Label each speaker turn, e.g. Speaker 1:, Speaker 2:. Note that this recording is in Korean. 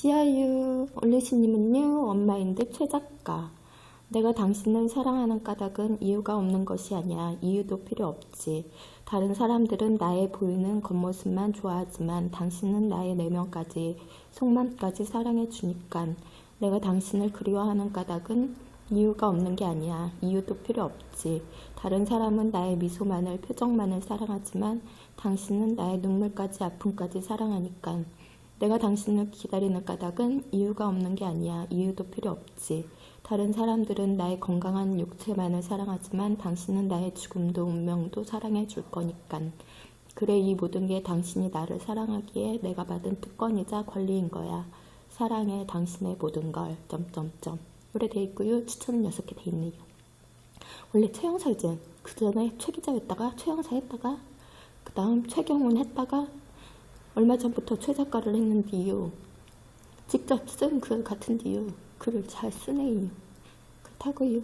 Speaker 1: 씨아유 올리시님은요 원마인드 최작가. 내가 당신을 사랑하는 까닭은 이유가 없는 것이 아니야 이유도 필요 없지. 다른 사람들은 나의 보이는 겉모습만 좋아하지만 당신은 나의 내면까지 속마음까지 사랑해 주니깐 내가 당신을 그리워하는 까닭은 이유가 없는 게 아니야. 이유도 필요 없지. 다른 사람은 나의 미소만을 표정만을 사랑하지만 당신은 나의 눈물까지 아픔까지 사랑하니깐 내가 당신을 기다리는 까닭은 이유가 없는 게 아니야. 이유도 필요 없지. 다른 사람들은 나의 건강한 육체만을 사랑하지만 당신은 나의 죽음도 운명도 사랑해 줄 거니깐. 그래 이 모든 게 당신이 나를 사랑하기에 내가 받은 특권이자 권리인 거야. 사랑해 당신의 모든 걸. 점점점. 노래 돼 있고요. 추천은 6개 돼 있네요. 원래 최영사 이제 그 전에 최기자였다가 최영사 했다가 그 다음 최경훈 했다가 얼마 전부터 최작가를 했는데요. 직접 쓴 글 같은데요. 글을 잘 쓰네요. 그렇다고요.